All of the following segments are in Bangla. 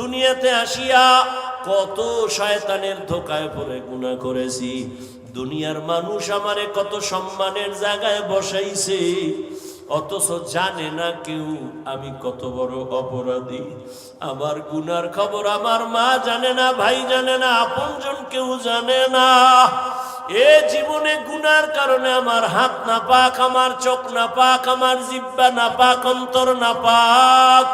দুনিয়াতে আসিয়া কত শয়তানের ধোকায় পড়ে গুণা করেছি। দুনিয়ার মানুষ আমারে কত সম্মানের জায়গায় বসাইছে, অথচ জানে না কেউ আমি কত বড় অপরাধী। আমার গুনার খবর আমার মা জানে না, ভাই জানে না, আপনজন কেউ জানে না। এ জীবনে গুনার কারণে আমার হাত না পাক, আমার চোখ না পাক, আমার জিব্বা না পাক, অন্তর না পাক।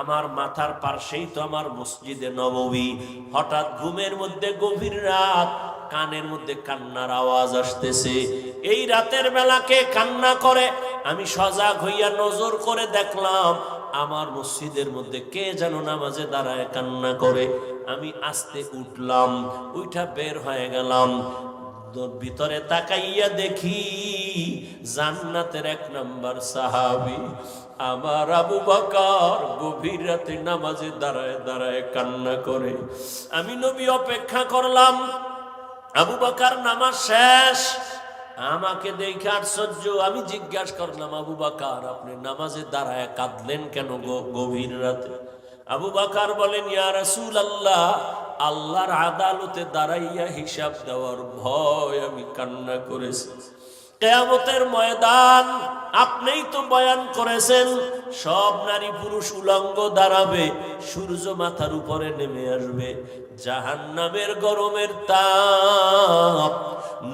আমার মাথার পার্শ্বেই তো আমার মসজিদে নববী হঠাৎ ঘুমের মধ্যে গভীর রাত, কানের মধ্যে কান্নার আওয়াজ আসতেছে। এই রাতের বেলাকে কান্না করে? আমি সজাগ হইয়া নজর করে দেখলাম, আমার মসজিদের মধ্যে কে যেন নামাজে দাঁড়ায় কান্না করে। আমি আস্তে উঠলাম উঠা বের হয়ে গেলাম। ভিতরে তাকাইয়া দেখি জান্নাতের এক নাম্বার সাহাবি আমার আবু বকর গভীর রাতে নামাজে দাঁড়ায় দাঁড়ায় কান্না করে। আমি নবী অপেক্ষা করলাম, আবু বকর নামাজ শেষ, আমাকে দেখে আশ্চর্য, আমি জিজ্ঞাসা করলাম, আবু বাকার, আপনি নামাজে দাঁড়ায় কাঁদলেন কেন গভীর রাতে? আবু বাকার বলেন, ইয়া রাসূল আল্লাহ আল্লাহর আদালতে দাঁড়াইয়া হিসাব দেওয়ার ভয় আমি কান্না করেছি। কেয়ামতের ময়দান, আপনিই তো বয়ান করেছেন, সব নারী পুরুষ উলঙ্গ দাঁড়াবে, সূর্য মাথার উপরে নেমে আসবে, জাহান্নামের গরমের তাপ।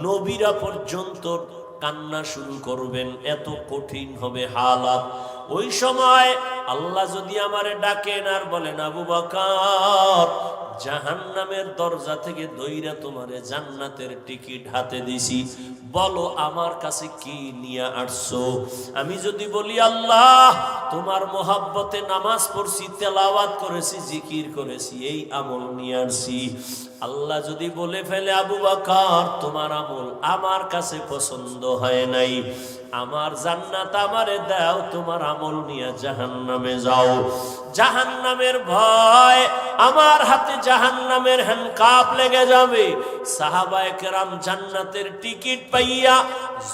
নবীরা পর্যন্ত কান্না শুরু করবেন, এত কঠিন হবে হালাত। ওই সময় আল্লাহ যদি আমারে ডাকেন আর বলেন, আবু বকর জাহান্নামের দরজা থেকে দইরা তোমারে জান্নাতের টিকিট হাতে দিছি। বলো, আমার কাছে কি নিয়ে আসছো? আমি যদি বলি, আল্লাহ, তোমার মোহাব্বতে নামাজ পড়ছি, তেলাওয়াত করেছি, জিকির করেছি, এই আমল নিয়ে আসছি। আল্লাহ যদি বলে ফেলে, আবু বাকার, তোমার আমল আমার কাছে পছন্দ হয় নাই। আমার জান্নাত আমারে দাও, তোমার আমল নিয়ে জাহান্নামে যাও। জাহান্নামের ভয় আমার হাতে জাহান্নামের হ্যান্ডকাপ লেগে যাবে। সাহাবায়ে কেরাম জান্নাতের টিকিট পাইয়া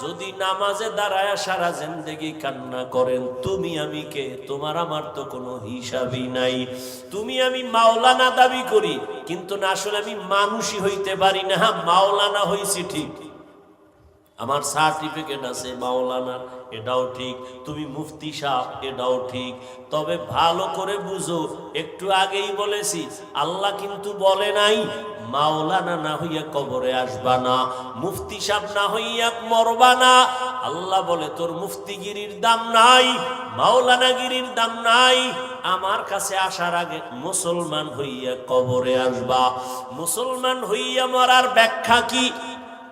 যদি নামাজে দাঁড়ায় সারা জিন্দেগি কান্না করেন, তুমি আমি কে? তোমার আমার তো কোনো হিসাবই নাই। তুমি আমি মাওলানা দাবি করি, কিন্তু না, আসলে আমি মানুষই হইতে পারি না। হ্যাঁ মাওলানা হইছি ঠিক। আমার সার্টিফিকেট আছে মাওলানার, এটাও ঠিক। তুমি মুফতি সাহ, এটাও ঠিক। তবে ভালো করে বুঝো, একটু আগেই বলেছি, আল্লাহ কিন্তু বলে নাই, মাওলানা না হইয়া কবরে আসবা না, মুফতি সাহ না হইয়া মরবা না। আল্লাহ বলে, তোর মুফতিগিরির দাম নাই, মাওলানাগিরির দাম নাই। আমার কাছে আসার আগে মুসলমান হইয়া কবরে আসবা। মুসলমান হইয়া মরার ব্যাখ্যা কি?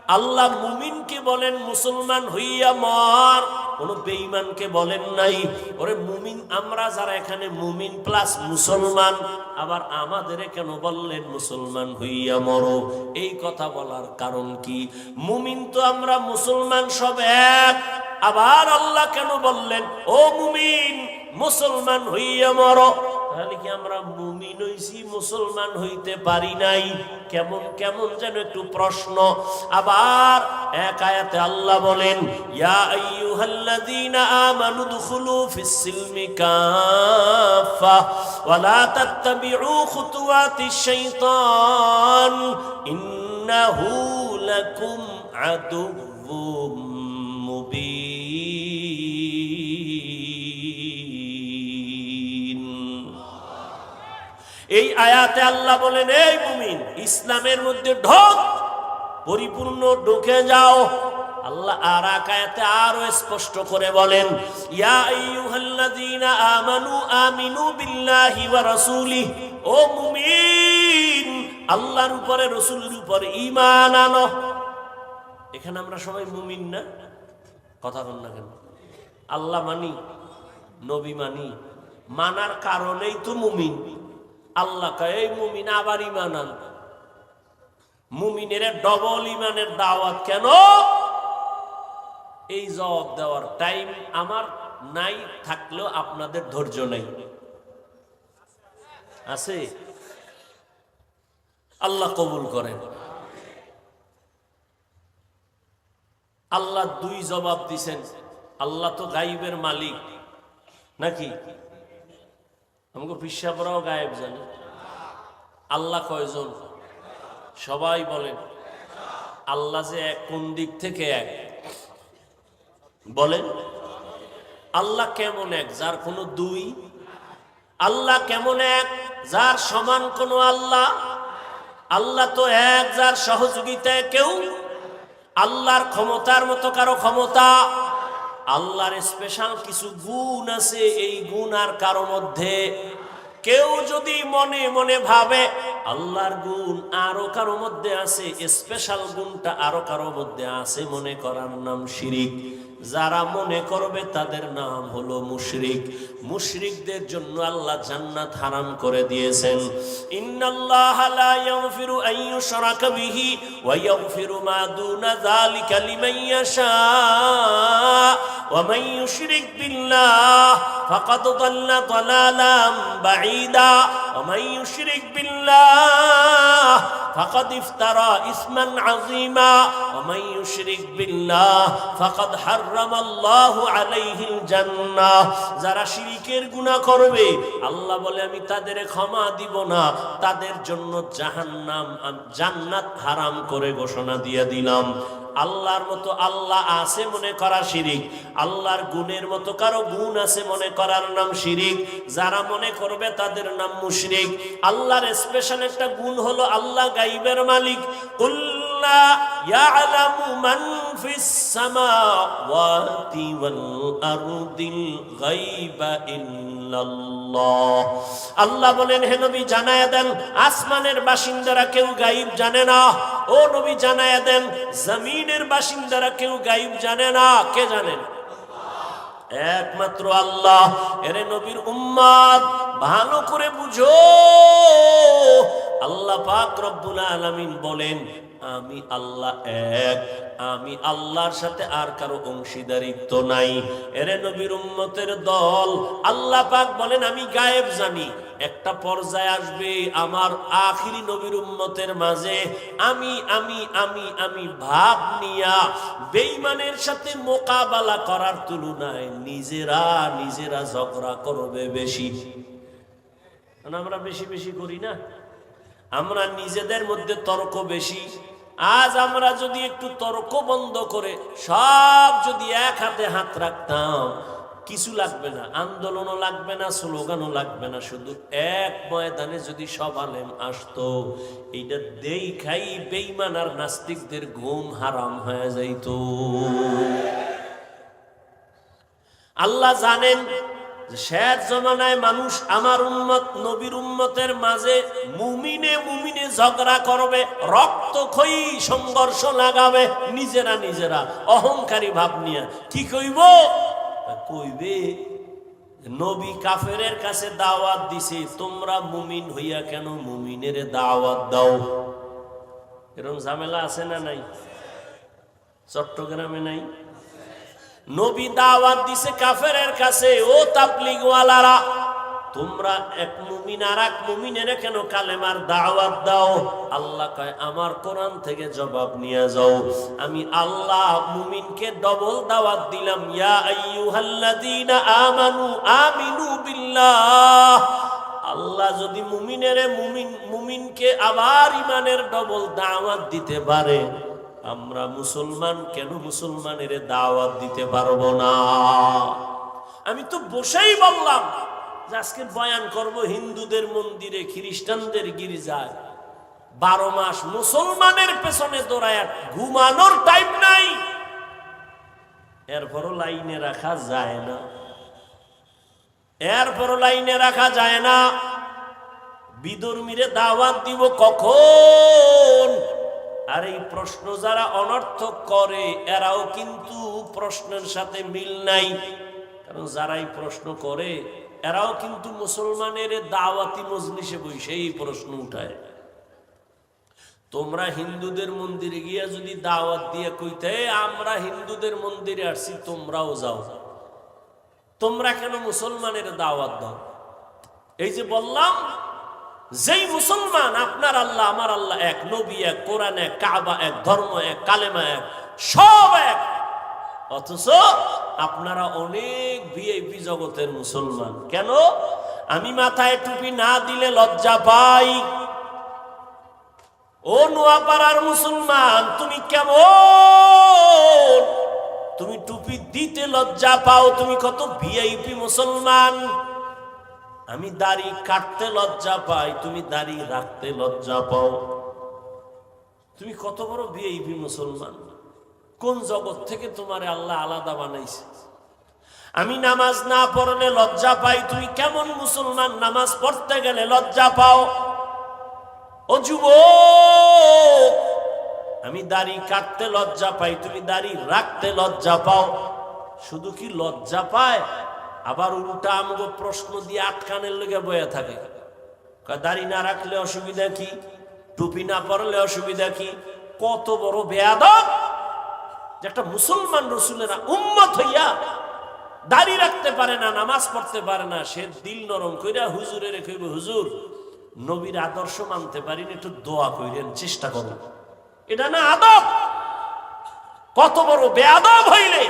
আল্লাহ মুমিনকে বলেন, মুসলমান হইয়া মর। কোন বেঈমানকে বলেন নাই। ওরে মুমিন, আমরা যারা এখানে মুমিন প্লাস মুসলমান, আবার আমাদের কেন বললেন মুসলমান হইয়া মরো? এই কথা বলার কারণ কি? মুমিন তো আমরা মুসলমান সব এক। আবার আল্লাহ কেন বললেন, ও মুমিন, মুসলমান হইয়া মরো? তাহলে কি আমরা মুমিন হইছি, মুসলমান হইতে পারি নাই? কেমন কেমন যেন একটু প্রশ্ন। আবার এক আয়াতে আল্লাহ বলেন, ইয়া আইয়ুহাল্লাযীনা আমানু দুখুলু ফিস সিলমি কাফা ওয়ালা তাত্তাবিউ খুতুওয়াতিশ শাইতান, ইন্নাহু লাকুম আদুউম এই আয়াতে আল্লাহ বলেন, এই মুমিন, ইসলামের মধ্যে ঢোক, পরিপূর্ণ ঢুকে যাও। আল্লাহ আর এক আয়াতে আরও স্পষ্ট করে বলেন, ইয়া আইয়ুহাল্লাযীনা আমানু আমিনু বিল্লাহি ওয়া রাসূলি ও মুমিন, আল্লাহর উপরে, রাসূলের উপরে ঈমান আনো। এখানে আমরা সবাই মুমিন না? কথা বল না কেন? আল্লাহ মানি, নবী মানি, মানার কারণেই তো মুমিন। আল্লাহ এই মুমিন আবার ইমান আন মুমিনের ডবল ইমানের দাওয়াত কেন? এই জবাব দেওয়ার টাইম আমার নাই, থাকলেও আপনাদের ধৈর্য নেই। আছে? আল্লাহ কবুল করেন। আল্লাহ দুই জবাব দিছেন, আল্লাহ তো গাইবের মালিক। নাকি? আমাকে পিসাবরাও গায়েব জানে। আল্লাহ কয়জন? সবাই বলেন, আল্লাহ যে এক, কোন দিক থেকে এক? বলেন, আল্লাহ কেমন এক, যার কোনো দুই? আল্লাহ কেমন এক, যার সমান কোনো আল্লাহ? আল্লাহ তো এক, যার সহযোগিতায় কেউ? আল্লাহর ক্ষমতার মতো কারও ক্ষমতা? আল্লাহর স্পেশাল কিছু গুণ আছে, এই গুণ আর কারও মধ্যে কেউ যদি মনে মনে ভাবে আল্লাহর গুণ আরও কারও মধ্যে আছে স্পেশাল গুণটা আরও কারও মধ্যে আছে, মনে করার নাম শিরিক। যারা মনে করবে তাদের নাম হলো মুশরিক মুশরিকদের জন্য আল্লাহ জান্নাত হারাম করে দিয়েছেন ইন্নাল্লাহা লা ইয়াগফিরু আন ইউশরাকা বিহি ওয়া ইয়াগফিরু মা দুনা যালিকা লিমান ইয়াশা ওয়া মান ইউশরিক বিল্লাহ ফাকাদ দাল্লা দালালাম বাঈদা ওয়া মান ইউশরিক বিল্লাহ فقد افترى اسما عظيما ومن يشرك بالله فقد حرم হারামাল্লাহু আলাইহিল জান্নাহ। যারা শিরিকের গুনাহ করবে, আল্লাহ বলে, আমি তাদের ক্ষমা দিব না। তাদের জন্য জাহান্নাম, জান্নাত হারাম করে ঘোষণা দিয়ে দিলাম। আল্লাহর মতো আল্লাহ আছে মনে করা শিরিক। আল্লাহর গুণের মতো কারও গুণ আছে মনে করার নাম শিরিক। যারা মনে করবে তাদের নাম মুশরিক। আল্লাহর স্পেশাল একটা গুণ হলো আল্লাহ গাইবের মালিক। আল্লাহ বলেন, হে নবী জানায়া দেন, আসমানের বাসিন্দারা কেউ গাইব জানে না। ও নবী জানায়া দেন জমিনের বাসিন্দারা কেউ গাইব জানে না, কে জানেন একমাত্র আল্লাহ, এরে নবীর উম্মাদ, ভালো করে বুঝো। আল্লাহ পাক রব্বুল আলামিন বলেন আমি আল্লাহ এক। আমি আল্লাহর সাথে আর কারও অংশীদারিত্ব নাই। এরে নবীর উম্মতের দল। আল্লাহ পাক বলেন, আমি গায়েব জানি। একটা পর্যায়ে আসবে আমার আখিরি নবীর উম্মতের মাঝে। আমি আমি আমি আমি ভাব নিয়া বেঈমানের সাথে মোকাবেলা করার তুলনায় নিজেরা নিজেরা ঝগড়া করবে বেশি। আমরা বেশি বেশি করি না। আমরা নিজেদের মধ্যে তর্ক বেশি। আজ আমরা যদি একটু তর্ক বন্ধ করে সব যদি এক হাতে হাত রাখতাম, কিছু লাগবে না, আন্দোলনও লাগবে না, স্লোগানও লাগবে না, শুধু এক ময়দানে যদি সব আলেম আসতো, এইটা দেই খাই বেইমান আর নাস্তিকদের ঘুম হারাম হয়ে যাইতো। আল্লাহ জানেন শেষ জমানায় মানুষ আমার উম্মত, নবীর উম্মতের মাঝে মুমিনে মুমিনে ঝগড়া করবে, রক্ত রক্তক্ষয়ী সংঘর্ষ লাগাবে, নিজেরা নিজেরা অহংকারী ভাব নিয়ে। কি কইব? কইবে নবী কাফেরের কাছে দাওয়াত দিছে, তোমরা মুমিন হইয়া কেন মুমিনের দাওয়াত দাও? এরকম ঝামেলা আছে না নাই? চট্টগ্রামে নাই? নবী দাওয়াত দিছে কাফেরের কাছে, ও তাবলিগওয়ালারা, তোমরা এক মুমিন আর এক মুমিনের কেন কালেমার দাওয়াত দাও? আল্লাহ কয়, আমার কোরআন থেকে জবাব নিয়ে যাও। আমি আল্লাহ মুমিনকে ডবল দাওয়াত দিলাম, ইয়া আইয়ুহাল্লাযীনা আমানু আমিনু বিল্লাহ। আল্লাহ যদি মুমিনের মুমিন, মুমিনকে আবার ইমানের ডবল দাওয়াত দিতে পারে আমরা মুসলমান, কেন মুসলমানের দাওয়াত দিতে পারব না? আমি তো বসেই বললাম আজকে বয়ান করব হিন্দুদের মন্দিরে, খ্রিস্টানদের গির্জায়। বারো মাস মুসলমানের পেছনে দৌড়ায় ঘুমানোর টাইম নাই। এরপরও লাইনে রাখা যায় না। এরপরও লাইনে রাখা যায় না। বিদর্মীরে দাওয়াত দিব কখন? আর এই প্রশ্ন যারা অনর্থক করে, এরাও কিন্তু প্রশ্নের সাথে মিল নাই। কারণ যারা এই প্রশ্ন করে, এরাও কিন্তু মুসলমানের দাওয়াতি মজলিসে বসে এই প্রশ্ন উঠায়। তোমরা হিন্দুদের মন্দিরে গিয়া যদি দাওয়াত দিয়ে কইতে, আমরা হিন্দুদের মন্দিরে আসছি, তোমরাও যাও। তোমরা কেন মুসলমানের দাওয়াত দাও? এই যে বললাম যেই মুসলমান, আপনার আল্লাহ, আমার আল্লাহ এক, নবী এক, কোরআন এক, কাবা এক, ধর্ম এক, কালেমা এক, সব এক। অথচ আপনারা অনেক ভিআইপি জগতের মুসলমান। কেন? আমি মাথায় টুপি না দিলে লজ্জা পাই। ও নোয়াপাড়ার মুসলমান, তুমি কেমন? তুমি টুপি দিতে লজ্জা পাও, তুমি কত ভিআইপি মুসলমান? আমি দাড়ি কাটতে লজ্জা পাই, তুমি দাড়ি রাখতে লজ্জা পাও। তুমি কত বড় ভিআইপি মুসলমান? কোন জগৎ থেকে তোমার আল্লাহ আলাদা বানাইছে? আমি নামাজ না পড়লে লজ্জা পাই, তুমি কেমন মুসলমান? নামাজ পড়তে গেলে লজ্জা পাও। ও যুব আমি দাড়ি কাটতে লজ্জা পাই, তুমি দাড়ি রাখতে লজ্জা পাও। শুধু কি লজ্জা পায়? আবার উল্টা আমগো প্রশ্ন দিয়ে আটকানের লেগে বয়ে থাকে। দাড়ি না রাখলে অসুবিধা কি? টুপি না পরলে অসুবিধা কি? কত বড় বেয়াদব! যে একটা মুসলমান রসুলেরা উম্মত হইয়া দাড়ি রাখতে পারে না, নামাজ পড়তে পারে না, সে দিল নরম কইরা হুজুরে রেখে হুজুর, নবীর আদর্শ মানতে পারিনি, একটু দোয়া কইরেন, চেষ্টা করুন। এটা না আদব! কত বড় বেয়াদব হইলে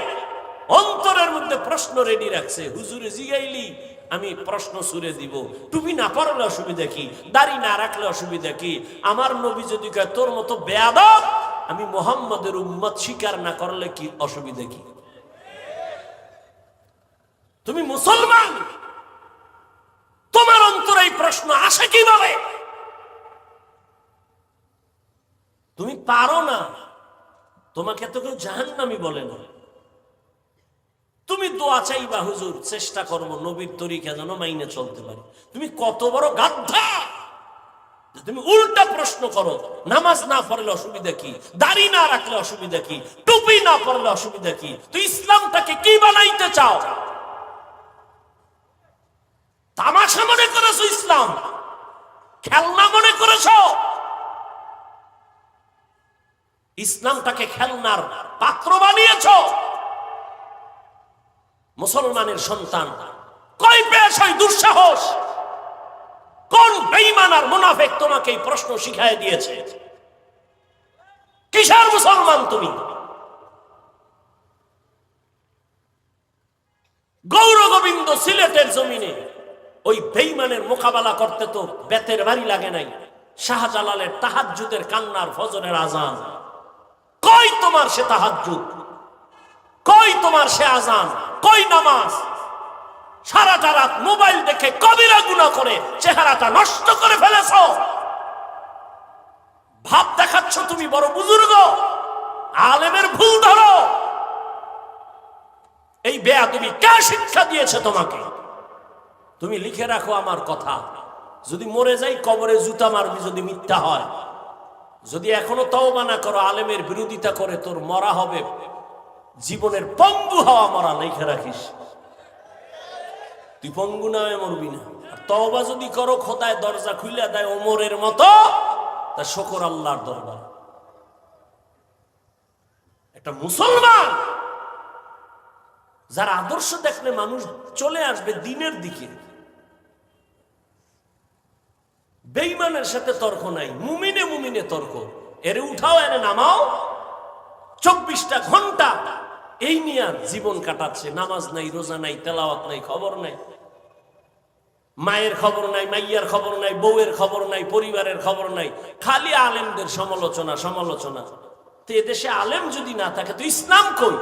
অন্তরের মধ্যে প্রশ্ন রেডি রাখছে, হুজুরে জিগাইলি, আমি প্রশ্ন সুরে দিব। টুপি না পরলে অসুবিধা কি? দাড়ি না রাখলে অসুবিধা কি? আমার নবী যদি কয়, তোর মতো বেয়াদব, আমি মোহাম্মদের উম্মত স্বীকার না করলে কি অসুবিধা কি? তুমি মুসলমান? তোমার অন্তরে এই প্রশ্ন আসে কীভাবে? তুমি পারো না। তোমাকে তো কেউ জাহান্নামি বলে না। দোয়া চাইবা হুজুর, চেষ্টা করব নবীর তরিকা যেন মাইনে চলতে পারি। তুমি কত বড় গাদ্ধা তুমি উল্টা প্রশ্ন করো, নামাজ না পড়লে অসুবিধা কি? দাড়ি না রাখলে অসুবিধা কি? টুপি না পড়লে অসুবিধা কি? তুই ইসলামটাকে কি বানাইতে চাও? তামাশা মনে করেছ ইসলাম? খেলনা মনে করেছ? ইসলামটাকে খেলনার পাত্র বানিয়েছো? মুসলমানের সন্তান। কই পেয়েছই দুঃসাহস? কোন বেঈমান আর মুনাফেক তোমাকে এই প্রশ্ন শিখাই দিয়েছে? কিসের মুসলমান তুমি? গৌর গোবিন্দ সিলেটের জমিনে ওই বেইমানের মোকাবেলা করতে তো বেতের বাড়ি লাগে নাই। শাহজালালের তাহাজ্জুদের কান্নার ফজরের আজান কই তোমার সে তাহাজ্জুদ? কই তোমার সে আজান? কই নামাজ? সারাটা রাত মোবাইল দেখে কবিরা গুণা করে, চেহারাটা নষ্ট করে ফেলেছ। ভাব দেখাচ্ছ তুমি বড় বুজুর্গ, আলেমের ভুল ধরো। এই বেয়া তুমি কে শিক্ষা দিয়েছে তোমাকে? তুমি লিখে রাখো আমার কথা। যদি মরে যাই, কবরে জুতা মারবি যদি মিথ্যা হয়। যদি এখনও তওবা মানা করো, আলেমের বিরোধিতা করে তোর মরা হবে। জীবনের পঙ্গু হওয়া মরা লিখে রাখিস। তুই পঙ্গু নামে মরবি না। আর তওবা যদি করো, খোদায় দরজা খুলে দেয় ওমরের মতো, তা শকর আল্লাহর দরবার। একটা মুসলমান, যার আদর্শ দেখলে মানুষ চলে আসবে দিনের দিকে। বেইমানের সাথে তর্ক নাই, মুমিনে মুমিনে তর্ক। এরে উঠাও এনে নামাও। চব্বিশটা ঘণ্টা এই নিয়ে জীবন কাটাচ্ছে, নামাজ নাই, রোজা নাই, তেলাওয়াত নাই, খবর নাই। মায়ের খবর নাই, মাইয়ার খবর নাই, বউয়ের খবর নাই, পরিবারের খবর নাই, খালি আলেমদের সমালোচনা সমালোচনা। তো এদেশে আলেম যদি না থাকে, তো ইসলাম কই?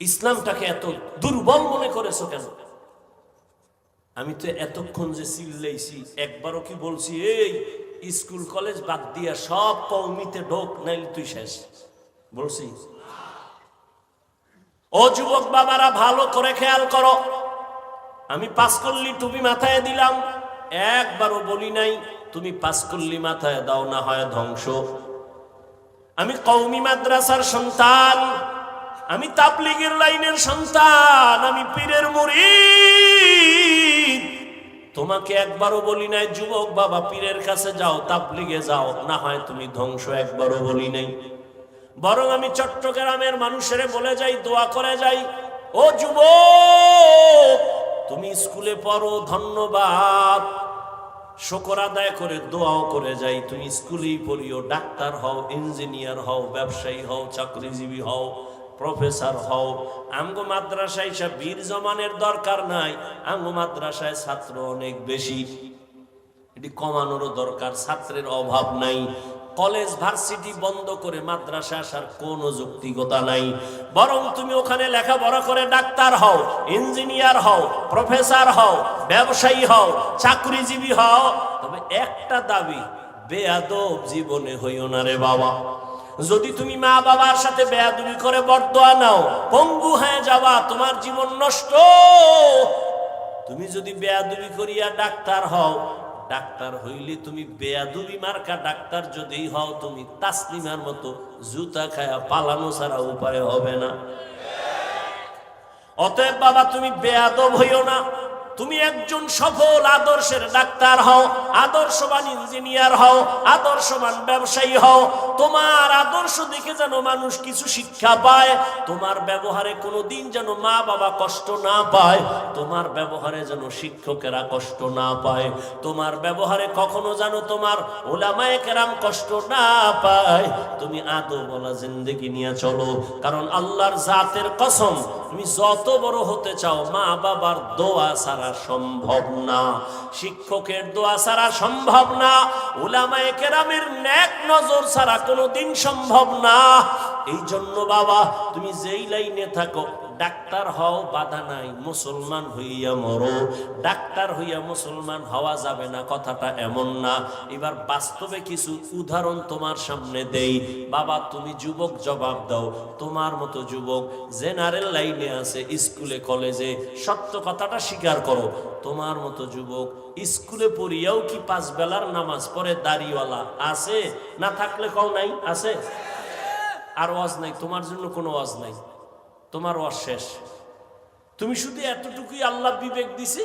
ইসলামটাকে এত দুর্বল মনে করেছ কেন? আমি তো এতক্ষণ যে চিল্লাইছি, একবারও কি বলছি, এই, স্কুল, কলেজ বাদ দিয়া সব কৌমিতে ঢোক, নাইলে তুই শেষ। বলছি, ও যুবক বাবারা, ভালো করে খেয়াল করো। আমি পাস করলি টুপি মাথায় দিলাম, একবারও বলি নাই, তুমি পাস করলি মাথায় দাও না হয় ধ্বংস। আমি কৌমি মাদ্রাসার সন্তান, আমি তাবলিগের লাইনের সন্তান, আমি পীরের মুরিদ। তোমাকে একবারও বলি নাই, যুবক বাবা, পীরের কাছে যাও, তাবলিগে যাও, না হয় তুমি ধ্বংস একবারও বলি নাই। বরং আমি চট্টগ্রামের মানুষের বলে যাই, দোয়া করে যাই। ও যুবক, তুমি স্কুলে পড়ো, ধন্যবাদ। শকর আদায় করে, দোয়াও করে যাই। তুমি স্কুলেই পড়িও, ডাক্তার হও, ইঞ্জিনিয়ার হও, ব্যবসায়ী হও, চাকরিজীবী হও, প্রফেসর হও। আঙ্গো মাদ্রাসায় সব বীর জমানের দরকার নাই। আঙ্গো মাদ্রাসায় ছাত্র অনেক বেশি। এটি কমানোরও দরকার, ছাত্রের অভাব নাই। কলেজ ভার্সিটি বন্ধ করে মাদ্রাসা আসার কোনো যৌক্তিকতা নাই। বরং তুমি ওখানে লেখাপড়া করে ডাক্তার হও, ইঞ্জিনিয়ার হও, প্রফেসর হও, ব্যবসায়ী হও, চাকরিজীবী হও। তবে একটা দাবি, বেয়াদব জীবনে হইও না রে বাবা। যদি তুমি মা বাবার সাথে বেয়াদবি করে বর্দোয়া নাও, পঙ্গু হয়ে যাবা তোমার জীবন নষ্ট। তুমি যদি বেয়াদবি করিয়া ডাক্তার হও ডাক্তার হইলে তুমি বেয়াদুবি মার্কা ডাক্তার যদি হও, তুমি তাসলিমার মতো জুতা খায়া পালানো ছাড়া উপায় হবে না। অতএব বাবা, তুমি বেয়াদব হইও না। তুমি একজন সফল আদর্শের ডাক্তার হও, আদর্শবান ইঞ্জিনিয়ার হও, আদর্শবান ব্যবসায়ী হও। তোমার আদর্শ দেখে যেন মানুষ কিছু শিক্ষা পায়, তোমার ব্যবহারে কোনো দিন যেন মা বাবা কষ্ট না পায়, তোমার ব্যবহারে যেন শিক্ষকেরা কষ্ট না পায়, তোমার ব্যবহারে কখনো যেন তোমার ওলামায়ে কেরাম কষ্ট না পায়। তুমি আদো বলা জিন্দগি নিয়ে চলো, কারণ আল্লাহর জাতের কসম, তুমি যত বড় হতে চাও মা বাবার দোয়া ছাড়া সম্ভব না। শিক্ষকের দোয়া ছাড়া সম্ভব না। উলামায়ে কেরামের ন্যাক নজর ছাড়া কোনো দিন সম্ভব না। এই জন্য বাবা, তুমি যেই লাইনে থাকো ডাক্তার হও, বাধা নাই, মুসলমান হইয়া মরো। ডাক্তার হইয়া মুসলমান হওয়া যাবে না, কথাটা এমন না। এবার বাস্তবে কিছু উদাহরণ তোমার সামনে দেই। বাবা, তুমি যুবক, জবাব দাও। তোমার মতো যুবক জেনারেল লাইনে আছে, স্কুলে, কলেজে, সত্য কথাটা স্বীকার করো। তোমার মতো যুবক স্কুলে পড়িয়াও কি পাঁচ বেলার নামাজ পড়ে দাড়িওয়ালা? আছে? না থাকলে কও নাই? আছে? আর ওয়াজ নাই, তোমার জন্য কোনো ওয়াজ নাই। তোমার ওয়াজ শেষ। তুমি শুধু এতটুকুই আল্লাহ বিবেক দিছে?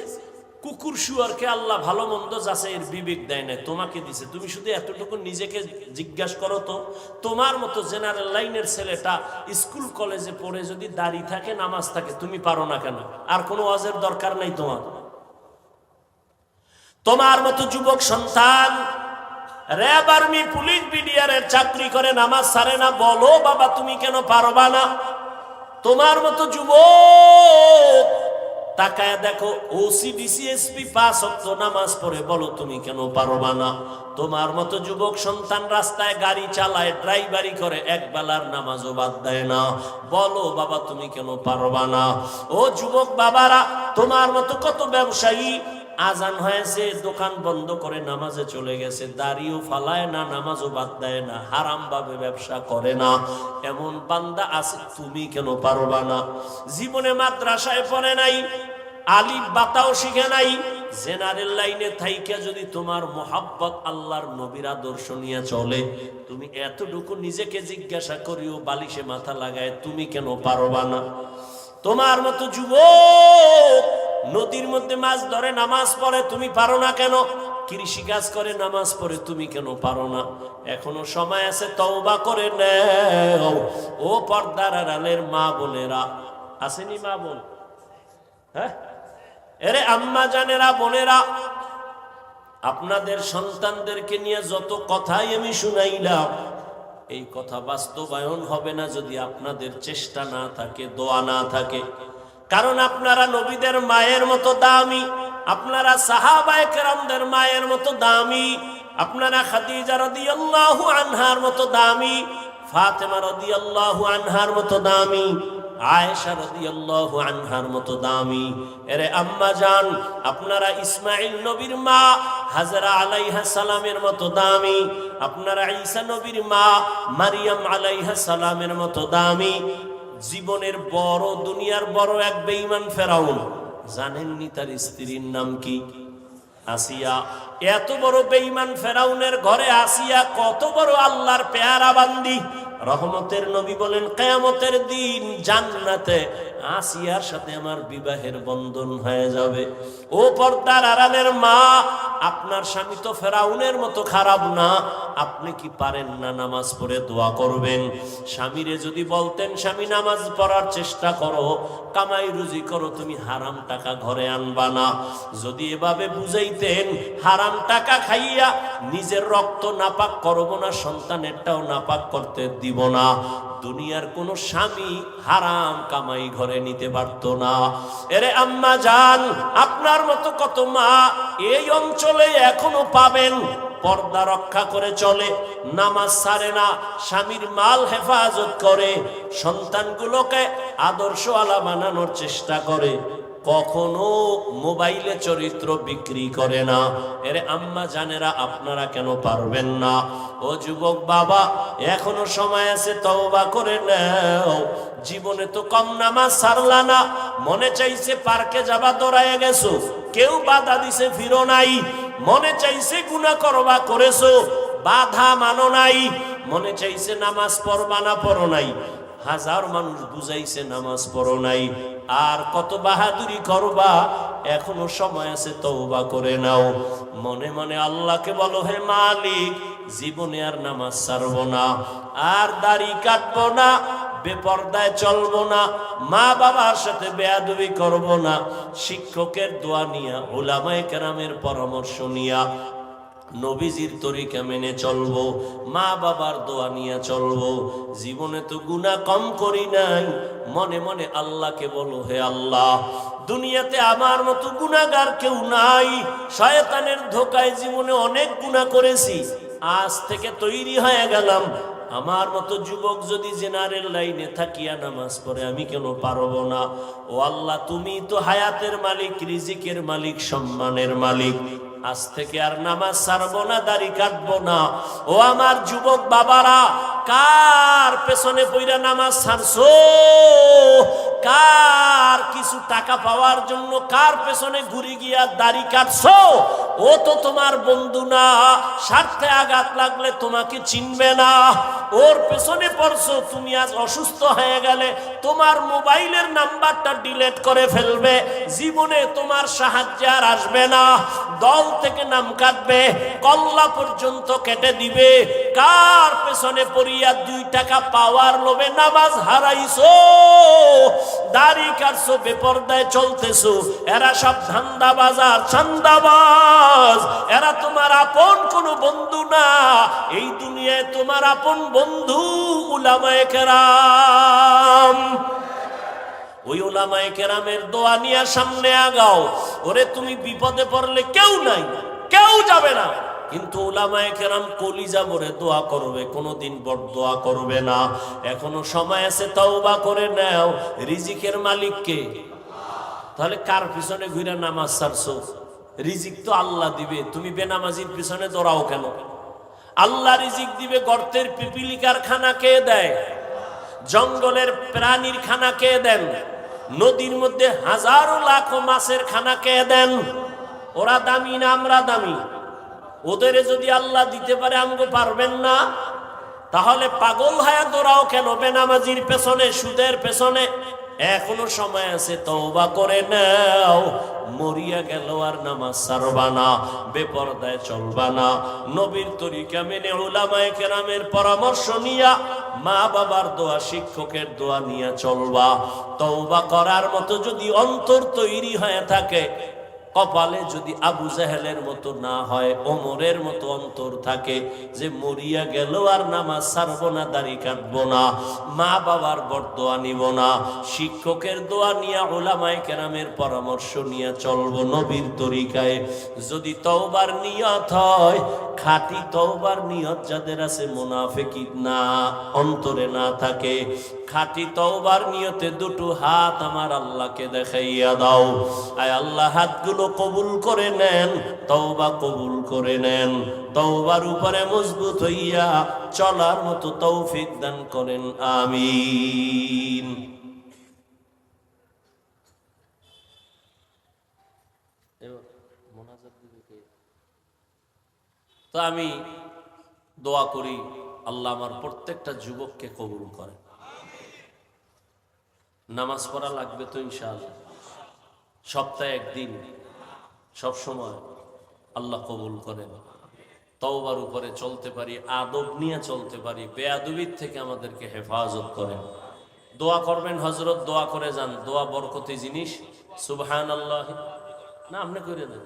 কুকুর শুয়ারকে আল্লাহ ভালো মন্দ যাচ্ছে এর বিবেক দেয় না তোমাকে দিছে। তুমি শুধু এতটুকু নিজেকে জিজ্ঞাসা করো তো, তোমার মতো জেনারেল লাইনের ছেলেটা স্কুল কলেজে পড়ে যদি দাড়ি থাকে, নামাজ থাকে, তুমি পারো না কেন? আর কোনো ওয়াজের দরকার নাই তোমার। তোমার মতো যুবক সন্তান, র্যাব আর্মি, পুলিশ, বিডিআরের চাকরি করে, নামাজ সারে না, বলো, বাবা, তুমি কেন পারবা না? তোমার মতো যুবক, তাকায় দেখো ওসি ডিসিএসপি পাঁচ অক্ত নামাজ পড়ে। বলো, তুমি কেন পারবা না? তোমার মতো যুবক সন্তান রাস্তায় গাড়ি চালায়, ড্রাইভারি করে, এক বেলার নামাজও বাদ দেয় না। বলো, বাবা, তুমি কেন পারবা না? ও যুবক বাবারা, তোমার মতো কত ব্যবসায়ী আজান হয়েছে, দোকান বন্ধ করে নামাজে চলে গেছে। দাড়িও ফালায় না, নামাজও বাদ দেয় না, হারাম ভাবে ব্যবসা করে না। এমন বান্দা আছে, তুমি কেন পারবা না? জীবনে মাদ্রাসায় পড়ে নাই, আলিফ বাতাও শিখে নাই, জেনারেল লাইনে থাইকে যদি তোমার মোহাব্বত আল্লাহর নবীর আদর্শ নিয়ে চলে, তুমি এতটুকু নিজেকে জিজ্ঞাসা করিও, বালিশে মাথা লাগায়, তুমি কেন পারবা না? তোমার মতো যুবক নদীর মধ্যে মাছ ধরে, নামাজ পড়ে, তুমি পারো না কেন? কৃষি কাজ করে, নামাজ পড়ে, তুমি কেন পারো না? এখনও সময় আছে, তওবা করে নেও। ও পর্দার আড়ালের মা বোনেরা, আসেনি মা বোন? হ্যাঁ? এরে আম্মা জানেরা, বোনেরা, আপনাদের সন্তানদেরকে নিয়ে যত কথাই আমি শুনাইলাম, এই কথা বাস্তবায়ন হবে না যদি আপনাদের চেষ্টা না থাকে, দোয়া না থাকে। কারণ আপনারা নবীদের মায়ের মতো দামি, আপনারা সাহাবায়ে কেরামদের মায়ের মতো দামি, আপনারা খাদিজা রাদিয়াল্লাহু আনহার মতো দামি, ফাতেমা রাদিয়াল্লাহু আনহার মতো দামি, আয়েশা রাদিয়াল্লাহু আনহার মতো দামি। এরে আম্মা জান, আপনারা ইসমাইল নবীর মা, হাজরা আলাইহা সালামের মতো দামি, আপনারা ঈসা নবীর মা, মারিয়াম আলাইহা সালামের মতো দামি জীবনের বড়, দুনিয়ার বড় এক বেঈমান ফেরাউন। জানেননি তার স্ত্রীর নাম কি? আসিয়া। এত বড় বেঈমান ফেরাউনের ঘরে আসিয়া কত বড় আল্লাহর পেয়ারা বান্দি রহমতের নবী বলেন, কেয়ামতের দিন জান্নাতে আসিয়ার সাথে আমার বিবাহের বন্ধন হয়ে যাবে। ও পর্দার আড়ালের মা, আপনার স্বামী তো ফেরাউনের মতো খারাপ না। আপনি কি পারেন না নামাজ পড়ে দোয়া করবেন? স্বামীরে যদি বলতেন, স্বামী, নামাজ পড়ার চেষ্টা করো, কামাই রুজি করো, তুমি হারাম টাকা ঘরে আনবা না। যদি এভাবে বুঝাইতেন, হারাম টাকা খাইয়া নিজের রক্ত নাপাক করব না, সন্তানেরটাও নাপাক করতে দিব না। দুনিয়ার কোন স্বামী হারাম কামাই ঘরে নিতে পারত না। এরে আম্মা যান আপনার মতো কত মা এই অঞ্চলে এখনও পাবেন? পর্দা রক্ষা করে চলে, নামাজ ছাড়ে না, স্বামীর মাল হেফাজত করে, সন্তানগুলোকে আদর্শ আলা বানানোর চেষ্টা করে। কখনো মোবাইলে চরিত্র বিক্রি করে না। এর আম্মা জানেরা, আপনারা কেন পারবেন না? ও যুবক বাবা, এখনও সময় আছে, তওবা করে নাও। জীবনে তো কম নামাজ সারলা না। মনে চাইছে পার্কে যাবা দৌড়ায় গেছো। কেউ বাধা দিছে, ফিরো নাই। মনে চাইছে গুণা করবা, করেছ। বাধা মানো নাই। মনে চাইছে নামাজ পড়বা না, পড়ো নাই। হাজার মানুষ বুঝাইছে, নামাজ পড়ো নাই। আর কত বাহাদুরি করবা, এখনও সময় আছে, তওবা করে নাও। মনে মনে আল্লাহকে বলো, হে মালিক, জীবনে আর নামাজ ছাড়বো না, আর দাড়ি কাটবো না, বেপর্দায় চলবো না মা বাবার সাথে বেয়াদবি করব না। শিক্ষকের দোয়া নিয়া, ওলামায়ে কেরামের পরামর্শ নিয়া নবীজির তরিকা মেনে চলবো, মা বাবার দোয়া নিয়ে চলবো। জীবনে তো গুণা কম করি নাই, মনে মনে আল্লাহকে বলো, হে আল্লাহ, দুনিয়াতে আমার মতো গুণাগার কেউ নাই, শয়তানের ধোকায় জীবনে অনেক গুণা করেছি, আজ থেকে তৈরি হয়ে গেলাম। আমার মতো যুবক যদি জেনারেল লাইনে থাকিয়া নামাজ পড়ে, আমি কেন পারব না? ও আল্লাহ তুমি তো হায়াতের মালিক, রিজিকের মালিক, সম্মানের মালিক। আজ থেকে আর নামাজ ছাড়বো না, দাড়ি কাটবো না। ও আমার যুবক বাবারা, কার পেছনে পইরা নামাজ ছাড়ছো? কার কিছু টাকা পাওয়ার জন্য কার পেছনে ঘুরে গিয়া দাড়ি কাটছো? ও তো তোমার বন্ধু না, স্বার্থে আঘাত লাগলে তোমাকে চিনবে না। ওর পেছনে পড়ছো, তুমি আজ অসুস্থ হয়ে গেলে তোমার মোবাইলের নাম্বারটা ডিলেট করে ফেলবে, জীবনে তোমার সাহায্য আর আসবে না। দল থেকে নাম কাটবে, কল্লা পর্যন্ত কেটে দিবে। কার পেছনে পড়িয়া দুই টাকা পাওয়ার লোভে নামাজ হারাইছো? দাড়ি কাটছো, বেপর্দায় চলতেছো, এরা সব ধান্দা বাজার চান্দাবাজ। এরা তোমার আপন কোনো বন্ধু না। এই দুনিয়ায় তোমার আপন বন্ধু উলামায়ে কেরাম। ওই ওলামায়ে কেরামের দোয়া নিয়ে সামনে আগাও। ওরে, তুমি বিপদে পড়লে কেউ নাই, কেউ যাবে না। কিন্তু ওলামায়ে কেরাম কলিজা ভরে দোয়া করবে, কোনোদিন বড় দোয়া করবে না। এখনও সময় আছে, তওবা করে নাও। রিজিকের মালিককে তাহলে কার পিছনে ঘুরে নামাজ ছাড়ছো? রিজিক তো আল্লাহ দিবে। তুমি বেনামাজির পিছনে দৌড়াও কেন? আল্লাহ রিজিক দিবে গর্তের পিপিলিকার খানা কে দেয়? জঙ্গলের প্রাণীর খানা কে দেন? নদীর মধ্যে হাজারো লাখো মাছের খানা কে দেন? ওরা দামি না আমরা দামি? ওদের যদি আল্লাহ দিতে পারে আমাকে পারবেন না। তাহলে পাগল হায়া দৌড়াও কেন বেনামাজির পেছনে, সুদের পেছনে? এখনও সময় আছে, তওবা করে নাও। মরিয়া গেল আর নামাজ সারবা না, বেপরদায় চলবা না। নবীর তরিকা মেনে ওলামায় কেরামের পরামর্শ নিয়া মা বাবার দোয়া, শিক্ষকের দোয়া নিয়ে চলবা। তওবা করার মতো যদি অন্তর তৈরি হয়ে থাকে কপালে যদি আবু জাহেলের মতো না হয়, ওমরের মতো অন্তর থাকে যে মরিয়া গেল আর নামাজ ছাড়বো না, দাড়ি কাটবো না, মা বাবার বরদোয়া নিব না, শিক্ষকের দোয়া নিয়ে ওলামায় কেরামের পরামর্শ নিয়ে চলবো নবীর তরিকায়। যদি তওবার নিয়ত হয়, খাঁটি তওবার নিয়ত যাদের আছে মুনাফেকি না, অন্তরে না থাকে। খাঁটি তওবার নিয়তে দুটো হাত আমার আল্লাহকে দেখাইয়া দাও। আয় আল্লাহ, হাতগুলো কবুল করে নেন, তওবা কবুল করে নেন। তওবার উপরে মজবুত হইয়া চলার মতো তৌফিক দান করেন, আমিন। তো আমি দোয়া করি, আল্লাহ আমার প্রত্যেকটা যুবককে কবুল করে। নামাজ পড়া লাগবে তো ইনশাআল্লাহ। সপ্তাহে একদিন। সব সময় আল্লাহ কবুল করেন। তওবার উপরে চলতে পারি, আদব নিয়ে চলতে পারি, বেয়াদবির থেকে আমাদেরকে হেফাজত করেন। দোয়া করবেন হজরত দোয়া করে যান। দোয়া বরকতি জিনিস। সুবহান আল্লাহ না, আপনি করে দেন।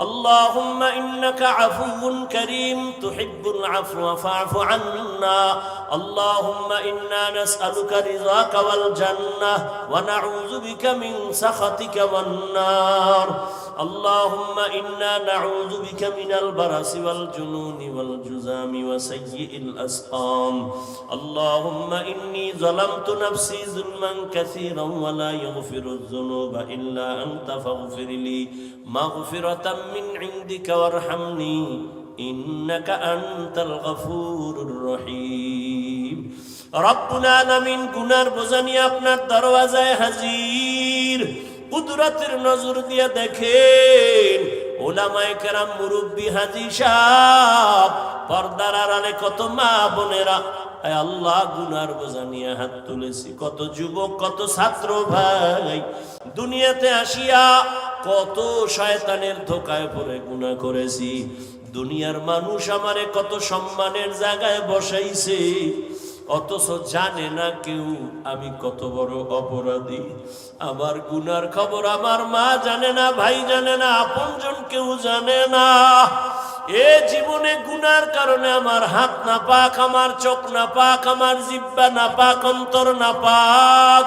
اللهم إنك عفو كريم تحب العفو فاعف عنا اللهم إنا نسألك رضاك والجنة ونعوذ بك من سخطك والنار. اللهم إنا نعوذ بك من البرس والجنون والجزام وسيء الأسقام. اللهم إني ظلمت نفسي ظلما كثيرا ولا يغفر الذنوب إلا أنت فاغفر لي. مغفرة من عندك وارحمني إنك أنت الغفور الرحيم. রব্বুল আলামিন গুনার বোঝানি আপনার দরওয়াজায় হাজির। কুদরতের নজর দিয়ে দেখেন, ওলামায়ে কেরাম মুরব্বী হাজি সাহ পর্দার আড়ালে কত মা বোনেরা। আল্লাহ, গুনার বোঝা নিয়ে হাত তুলেছি। কত যুবক, কত ছাত্র ভাই। দুনিয়াতে আসিয়া কত শয়তানের ধোকায় পড়ে, গুনাহ করেছি। দুনিয়ার মানুষ আমারে কত সম্মানের জায়গায় বসাইছে। অথচ জানে না কেউ আমি কত বড় অপরাধী। আমার গুনার খবর আমার মা জানে না, ভাই জানে না, আপনজন কেউ জানে না। এ জীবনে গুনার কারণে আমার হাত না পাক, আমার চোখ না পাক, আমার জিব্বা না পাক, অন্তর না পাক।